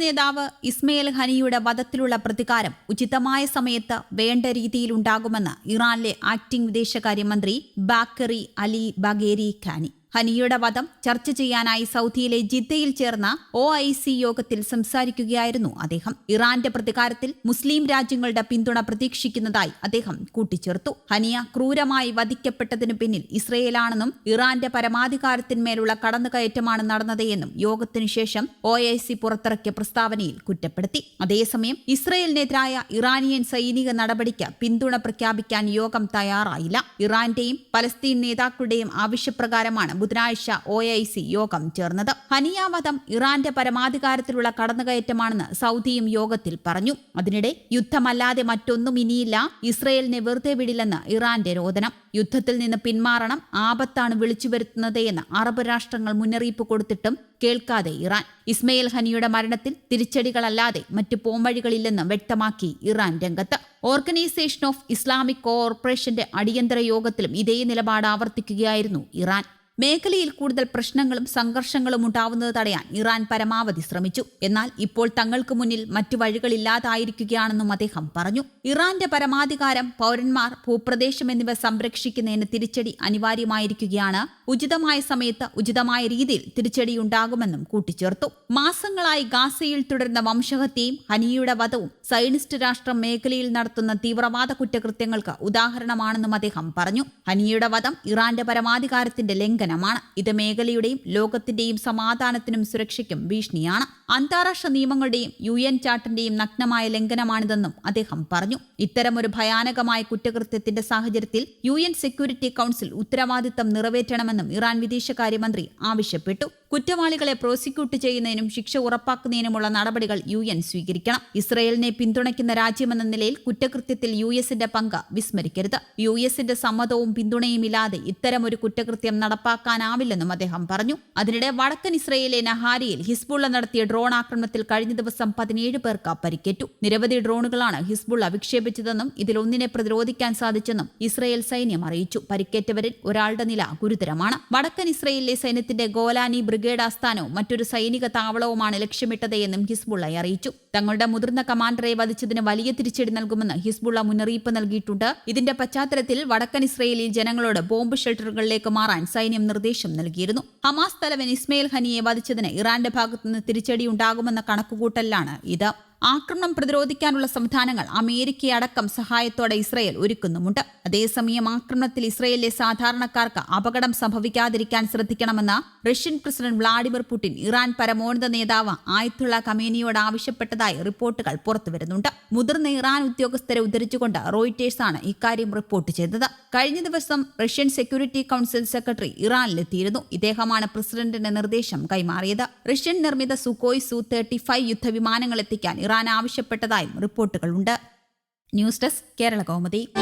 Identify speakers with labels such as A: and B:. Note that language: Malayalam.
A: നേതാവ് ഇസ്മയിൽ ഹനിയുടെ വധത്തിലുള്ള പ്രതികാരം ഉചിതമായ സമയത്ത് വേണ്ട രീതിയിൽ ഉണ്ടാകുമെന്ന് ഇറാനിലെ ആക്ടിംഗ് വിദേശകാര്യമന്ത്രി ബാക്കറി അലി ബഗേരി ഖാനി. ഹനിയുടെ വധം ചർച്ച ചെയ്യാനായി സൗദിയിലെ ജിദ്ദയിൽ ചേർന്ന ഒ ഐ സി യോഗത്തിൽ സംസാരിക്കുകയായിരുന്നു അദ്ദേഹം. ഇറാന്റെ പ്രതികാരത്തിൽ മുസ്ലിം രാജ്യങ്ങളുടെ പിന്തുണ പ്രതീക്ഷിക്കുന്നതായി അദ്ദേഹം കൂട്ടിച്ചേർത്തു. ഹനിയ ക്രൂരമായി വധിക്കപ്പെട്ടതിനു പിന്നിൽ ഇസ്രയേലാണെന്നും ഇറാന്റെ പരമാധികാരത്തിന്മേലുള്ള കടന്നുകയറ്റമാണ് നടന്നതെന്നും യോഗത്തിനു ശേഷം ഒ ഐ സി പുറത്തിറക്കിയ പ്രസ്താവനയിൽ കുറ്റപ്പെടുത്തി. അതേസമയം ഇസ്രയേലിനെതിരായ ഇറാനിയൻ സൈനിക നടപടിക്ക് പിന്തുണ പ്രഖ്യാപിക്കാൻ യോഗം തയ്യാറായില്ല. ഇറാന്റെയും പലസ്തീൻ നേതാക്കളുടെയും ആവശ്യപ്രകാരമാണ് ബുധനാഴ്ച ഒ യോഗം ചേർന്നത്. ഹനിയ വധം ഇറാന്റെ പരമാധികാരത്തിലുള്ള കടന്നുകയറ്റമാണെന്ന് സൗദിയും യോഗത്തിൽ പറഞ്ഞു. അതിനിടെ യുദ്ധമല്ലാതെ മറ്റൊന്നും ഇനിയില്ല. ഇസ്രയേലിനെ വെറുതെ വിടില്ലെന്ന് ഇറാന്റെ രോദനം. യുദ്ധത്തിൽ നിന്ന് പിന്മാറണം ആപത്താണ് വിളിച്ചു വരുത്തുന്നത് അറബ് രാഷ്ട്രങ്ങൾ മുന്നറിയിപ്പ് കൊടുത്തിട്ടും കേൾക്കാതെ ഇറാൻ. ഇസ്മയിൽ ഹനിയുടെ മരണത്തിൽ തിരിച്ചടികളല്ലാതെ മറ്റു പോംവഴികളില്ലെന്ന് വ്യക്തമാക്കി ഇറാൻ രംഗത്ത്. ഓർഗനൈസേഷൻ ഓഫ് ഇസ്ലാമിക് കോർപ്പറേഷന്റെ അടിയന്തര യോഗത്തിലും ഇതേ നിലപാട് ആവർത്തിക്കുകയായിരുന്നു ഇറാൻ. മേഖലയിൽ കൂടുതൽ പ്രശ്നങ്ങളും സംഘർഷങ്ങളും ഉണ്ടാവുന്നത് തടയാൻ ഇറാൻ പരമാവധി ശ്രമിച്ചു. എന്നാൽ ഇപ്പോൾ തങ്ങൾക്ക് മുന്നിൽ മറ്റു വഴികളില്ലാതായിരിക്കുകയാണെന്നും അദ്ദേഹം പറഞ്ഞു. ഇറാന്റെ പരമാധികാരം പൗരന്മാർ ഭൂപ്രദേശം എന്നിവ സംരക്ഷിക്കുന്നതിന് തിരിച്ചടി അനിവാര്യമായിരിക്കുകയാണ്. ഉചിതമായ സമയത്ത് ഉചിതമായ രീതിയിൽ തിരിച്ചടി ഉണ്ടാകുമെന്നും കൂട്ടിച്ചേർത്തു. മാസങ്ങളായി ഗാസയിൽ തുടരുന്ന വംശഹത്യയും ഹനിയുടെ വധവും സൈനിസ്റ്റ് രാഷ്ട്രം മേഖലയിൽ നടത്തുന്ന തീവ്രവാദ കുറ്റകൃത്യങ്ങൾക്ക് ഉദാഹരണമാണെന്നും അദ്ദേഹം പറഞ്ഞു. ഹനിയുടെ വധം ഇറാന്റെ പരമാധികാരത്തിന്റെ ലംഘനമാണ് ഇത് മേഖലയുടെയും ലോകത്തിന്റെയും സമാധാനത്തിനും സുരക്ഷയ്ക്കും ഭീഷണിയാണ്. അന്താരാഷ്ട്ര നിയമങ്ങളുടെയും യു എൻ ചാർട്ടിന്റെയും നഗ്നമായ ലംഘനമാണിതെന്നും അദ്ദേഹം പറഞ്ഞു. ഇത്തരമൊരു ഭയാനകമായ കുറ്റകൃത്യത്തിന്റെ സാഹചര്യത്തിൽ യു എൻ സെക്യൂരിറ്റി കൌൺസിൽ ഉത്തരവാദിത്തം നിറവേറ്റണമെന്നും ഇറാൻ വിദേശകാര്യമന്ത്രി ആവശ്യപ്പെട്ടു. കുറ്റവാളികളെ പ്രോസിക്യൂട്ട് ചെയ്യുന്നതിനും ശിക്ഷ ഉറപ്പാക്കുന്നതിനുമുള്ള നടപടികൾ യു എൻ സ്വീകരിക്കണം. ഇസ്രയേലിനെ പിന്തുണയ്ക്കുന്ന രാജ്യമെന്ന നിലയിൽ കുറ്റകൃത്യത്തിൽ യു എസിന്റെ പങ്ക് വിസ്മരിക്കരുത്. യു എസിന്റെ സമ്മതവും പിന്തുണയും ഇല്ലാതെ ഇത്തരമൊരു കുറ്റകൃത്യം നടപ്പാക്കാനാവില്ലെന്നും അദ്ദേഹം പറഞ്ഞു. അതിനിടെ വടക്കൻ ഇസ്രയേലിലെ നഹാരിയിൽ ഹിസ്ബുള്ള നടത്തിയ ഡ്രോൺ ആക്രമണത്തിൽ കഴിഞ്ഞ ദിവസം പതിനേഴ് പേർക്ക് പരിക്കേറ്റു. നിരവധി ഡ്രോണുകളാണ് ഹിസ്ബുള്ള വിക്ഷേപിച്ചതെന്നും ഇതിലൊന്നിനെ പ്രതിരോധിക്കാൻ സാധിച്ചെന്നും ഇസ്രയേൽ സൈന്യം അറിയിച്ചു. പരിക്കേറ്റവരിൽ ഒരാളുടെ നില ഗുരുതരമാണ്. വടക്കൻ ഇസ്രയേലിലെ സൈന്യത്തിന്റെ ഗോലാനി ബ്രിഗേഡ് ആസ്ഥാനവും മറ്റൊരു സൈനിക താവളവുമാണ് ലക്ഷ്യമിട്ടത് എന്നും ഹിസ്ബുള്ള അറിയിച്ചു. തങ്ങളുടെ മുതിർന്ന കമാൻഡറെ വധിച്ചതിന് വലിയ തിരിച്ചടി നൽകുമെന്ന് ഹിസ്ബുള്ള മുന്നറിയിപ്പ് നൽകിയിട്ടുണ്ട്. ഇതിന്റെ പശ്ചാത്തലത്തിൽ വടക്കൻ ഇസ്രയേലിൽ ജനങ്ങളോട് ബോംബ് ഷെൽട്ടറുകളിലേക്ക് മാറാൻ സൈന്യം നിർദ്ദേശം നൽകിയിരുന്നു. ഹമാസ് തലവൻ ഇസ്മയിൽ ഹനിയെ വധിച്ചതിന് ഇറാന്റെ ഭാഗത്തുനിന്ന് തിരിച്ചടി ഉണ്ടാകുമെന്ന കണക്കുകൂട്ടലിലാണ് ഇത്. ആക്രമണം പ്രതിരോധിക്കാനുള്ള സംവിധാനങ്ങൾ അമേരിക്കയടക്കം സഹായത്തോടെ ഇസ്രയേൽ ഒരുക്കുന്നുമുണ്ട്. അതേസമയം ആക്രമണത്തിൽ ഇസ്രയേലിലെ സാധാരണക്കാർക്ക് അപകടം സംഭവിക്കാതിരിക്കാൻ ശ്രദ്ധിക്കണമെന്ന് Russian president Vladimir Putin Iran പരമോന്നത നേതാവ് ആയത്തുള്ള കമേനിയോട് ആവശ്യപ്പെട്ടതായി റിപ്പോർട്ടുകൾ പുറത്തുവരുന്നുണ്ട്. മുതിർന്ന ഇറാൻ ഉദ്യോഗസ്ഥരെ ഉദ്ധരിച്ചുകൊണ്ട് റോയിറ്റേഴ്സാണ് ഇക്കാര്യം റിപ്പോർട്ട് ചെയ്തത്. കഴിഞ്ഞ ദിവസം റഷ്യൻ സെക്യൂരിറ്റി കൌൺസിൽ സെക്രട്ടറി ഇറാനിലെത്തിയിരുന്നു. ഇദ്ദേഹമാണ് പ്രസിഡന്റിന്റെ നിർദ്ദേശം കൈമാറിയത്. റഷ്യൻ നിർമ്മിത സുക്കോയ് സു തേർട്ടി ഫൈവ് യുദ്ധവിമാനങ്ങൾ എത്തിക്കാൻ ഇറാൻ ആവശ്യപ്പെട്ടതായും റിപ്പോർട്ടുകളുണ്ട്. News desk Kerala Kaumudi.